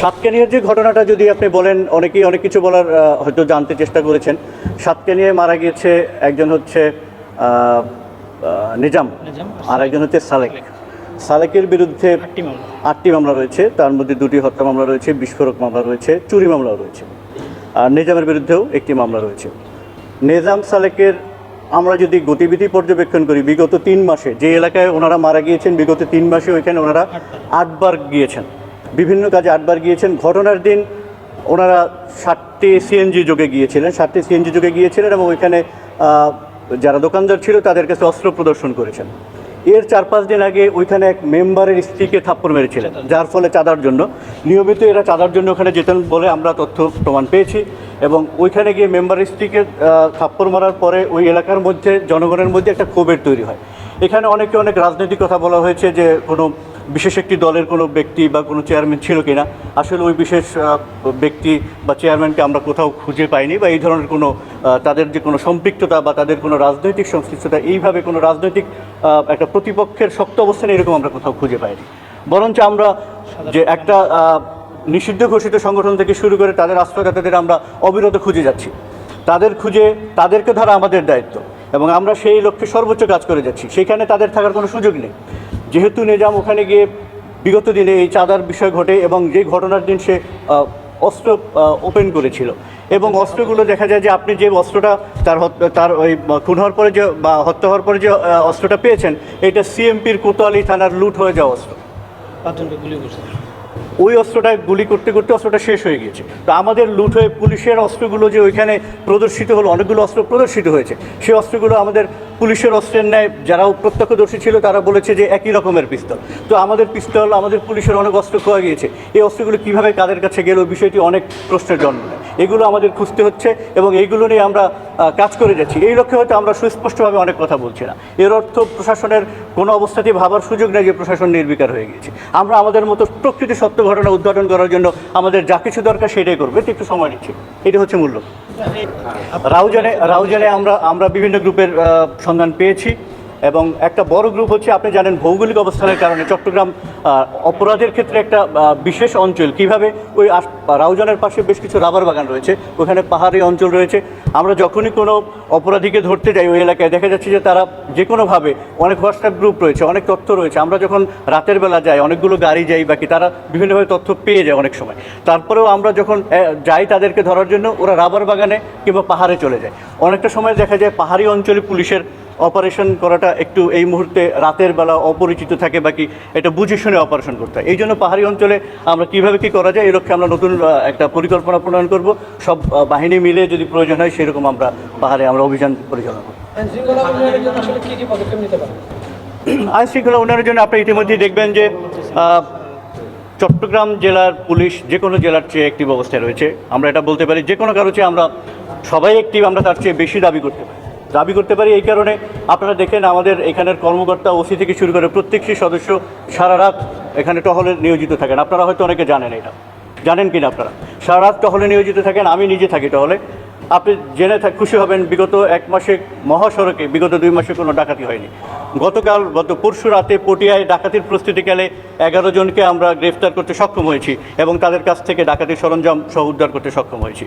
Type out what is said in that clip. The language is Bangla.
সাতকানিয়ার যে ঘটনাটা যদি আপনি বলেন অনেকেই অনেক কিছু বলার হয়তো জানতে চেষ্টা করেছেন। সাতকানিয়ায় মারা গিয়েছে একজন হচ্ছে নিজাম। আর একজন হচ্ছে সালেক। সালেকের বিরুদ্ধে আটটি মামলা। আটটি মামলা রয়েছে। তার মধ্যে দুটি হত্যা মামলা রয়েছে বিস্ফোরক মামলা রয়েছে চুরি মামলাও রয়েছে। আর নিজামের বিরুদ্ধেও একটি মামলা রয়েছে। নিজাম সালেকের আমরা যদি গতিবিধি পর্যবেক্ষণ করি বিগত তিন মাসে যে এলাকায় ওনারা মারা গিয়েছেন বিগত তিন মাসে ওইখানে ওনারা আটবার গিয়েছেন। বিভিন্ন কাজে আটবার গিয়েছেন। ঘটনার দিন ওনারা ষাটটি সিএনজি যোগে গিয়েছিলেন, সাতটি সিএনজি যোগে গিয়েছিলেন এবং ওইখানে যারা দোকানদার ছিল তাদের কাছে অস্ত্র প্রদর্শন করেছেন। এর চার পাঁচ দিন আগে ওইখানে এক মেম্বারের স্ত্রীকে থাপ্পড় মেরেছিলেন, যার ফলে চাঁদার জন্য। নিয়মিত এরা চাঁদার জন্য ওখানে যেতেন বলে আমরা তথ্য প্রমাণ পেয়েছি এবং ওইখানে গিয়ে মেম্বারের স্ত্রীকে থাপ্পড় মারার পরে ওই এলাকার মধ্যে, জনগণের মধ্যে একটা ক্ষোভের তৈরি হয়। এখানে অনেকে অনেক রাজনৈতিক কথা বলা হয়েছে যে কোনো বিশেষ একটি দলের কোনো ব্যক্তি বা কোনো চেয়ারম্যান ছিল কিনা, আসলে ওই বিশেষ ব্যক্তি বা চেয়ারম্যানকে আমরা কোথাও খুঁজে পাইনি বা এই ধরনের কোনো তাদের যে কোনো সম্পৃক্ততা বা তাদের কোনো রাজনৈতিক সংশ্লিষ্টতা, এইভাবে কোনো রাজনৈতিক একটা প্রতিপক্ষের শক্ত অবস্থানে এরকম আমরা কোথাও খুঁজে পাইনি। বরঞ্চ আমরা যে একটা নিষিদ্ধ ঘোষিত সংগঠন থেকে শুরু করে তাদের আশ্রয়দাতাদের আমরা অবিরত খুঁজে যাচ্ছি। তাদের খুঁজে, তাদেরকে ধরা আমাদের দায়িত্ব এবং আমরা সেই লক্ষ্যে সর্বোচ্চ কাজ করে যাচ্ছি। সেখানে তাদের থাকার কোনো সুযোগ নেই। যেহেতু নিজাম ওখানে গিয়ে বিগত দিনে এই চাঁদার বিষয় ঘটে এবং যে ঘটনার দিন সে অস্ত্র ওপেন করেছিল। এবং অস্ত্রগুলো দেখা যায় যে আপনি যে অস্ত্রটা তার তার ওই খুন হওয়ার পরে যে বা হত্যা হওয়ার পরে যে অস্ত্রটা পেয়েছেন, এটা সিএমপির কোতোয়ালি থানার লুট হয়ে যাওয়া অস্ত্র। করছে। ওই অস্ত্রটা গুলি করতে করতে অস্ত্রটা শেষ হয়ে গিয়েছে। তো আমাদের লুট হয়ে পুলিশের অস্ত্রগুলো যে ওইখানে প্রদর্শিত হলো, অনেকগুলো অস্ত্র প্রদর্শিত হয়েছে। সেই অস্ত্রগুলো আমাদের পুলিশের অস্ত্রের ন্যায় যারাও প্রত্যক্ষদর্শী ছিল, তারা বলেছে যে একই রকমের পিস্তল। তো আমাদের পিস্তল, আমাদের পুলিশের অনেক অস্ত্র খোয়া গিয়েছে। এই অস্ত্রগুলো কীভাবে কাদের কাছে গেল বিষয়টি অনেক প্রশ্নের জন্ম নেয় এগুলো আমাদের খুঁজতে হচ্ছে এবং এইগুলো নিয়ে আমরা কাজ করে যাচ্ছি। এই লক্ষ্যে হয়তো আমরা সুস্পষ্টভাবে অনেক কথা বলছি না। এর অর্থ প্রশাসনের কোনো অবস্থাতেই ভাবার সুযোগ নেই যে প্রশাসন নির্বিকার হয়ে গিয়েছে। আমরা আমাদের মতো প্রকৃতি সত্য ঘটনা উদ্ঘাটন করার জন্য আমাদের যা কিছু দরকার সেটাই করবে। একটু সময় নিচ্ছি। এটা হচ্ছে মূল্য। রাউজানে রাউজানে আমরা আমরা বিভিন্ন গ্রুপের সন্ধান পেয়েছি। এবং একটা বড় গ্রুপ হচ্ছে, আপনি জানেন ভৌগোলিক অবস্থানের কারণে চট্টগ্রাম অপরাধের ক্ষেত্রে একটা বিশেষ অঞ্চল। কীভাবে? ওই রাউজানের পাশে বেশ কিছু রাবার বাগান রয়েছে, ওখানে পাহাড়ি অঞ্চল রয়েছে। আমরা যখনই কোনো অপরাধীকে ধরতে যাই ওই এলাকায়, দেখা যাচ্ছে যে তারা যে কোনোভাবে অনেক হোয়াটসঅ্যাপ গ্রুপ রয়েছে, অনেক তথ্য রয়েছে। আমরা যখন রাতের বেলা যাই, অনেকগুলো গাড়ি যাই বাকি তারা বিভিন্নভাবে তথ্য পেয়ে যায় অনেক সময়। তারপরেও আমরা যখন যাই তাদেরকে ধরার জন্য, ওরা রাবার বাগানে কিংবা পাহাড়ে চলে যায়। অনেকটা সময় দেখা যায় পাহাড়ি অঞ্চলে পুলিশের অপারেশন করাটা একটু এই মুহূর্তে রাতের বেলা অপরিচিত থাকে বাকি এটা বুঝে শুনে অপারেশন করতে হয়। এই জন্য পাহাড়ি অঞ্চলে আমরা কীভাবে কি করা যায়, এই লক্ষ্যে আমরা নতুন একটা পরিকল্পনা প্রণয়ন করব। সব বাহিনী মিলে যদি প্রয়োজন হয় সেরকম আমরা পাহাড়ে আমরা অভিযান পরিচালনা করব। আইন শৃঙ্খলা উন্নয়নের জন্য আপনি ইতিমধ্যেই দেখবেন যে চট্টগ্রাম জেলার পুলিশ যে কোনো জেলার চেয়ে একটি অবস্থায় রয়েছে। আমরা এটা বলতে পারি, যে কোনো কারও চেয়ে আমরা সবাই একটি আমরা তার চেয়ে বেশি দাবি করতে পারি। দাবি করতে পারি, এই কারণে আপনারা দেখেন আমাদের এখানের কর্মকর্তা ওসি থেকে শুরু করে প্রত্যেকটি সদস্য সারা রাত এখানে টহলে নিয়োজিত থাকেন। আপনারা হয়তো অনেকে জানেন এটা। জানেন কিনা আপনারা? সারা রাত টহলে নিয়োজিত থাকেন, আমি নিজে থাকি টহলে। আপনি জেনে থাক, খুশি হবেন, বিগত এক মাসে মহাসড়কে, বিগত দুই মাসে কোনো ডাকাতি হয়নি। গতকাল, গত পরশু রাতে পটিয়ায় ডাকাতির প্রস্তুতিকালে এগারো জনকে আমরা গ্রেফতার করতে সক্ষম হয়েছি এবং তাদের কাছ থেকে ডাকাতির সরঞ্জাম সহ উদ্ধার করতে সক্ষম হয়েছি।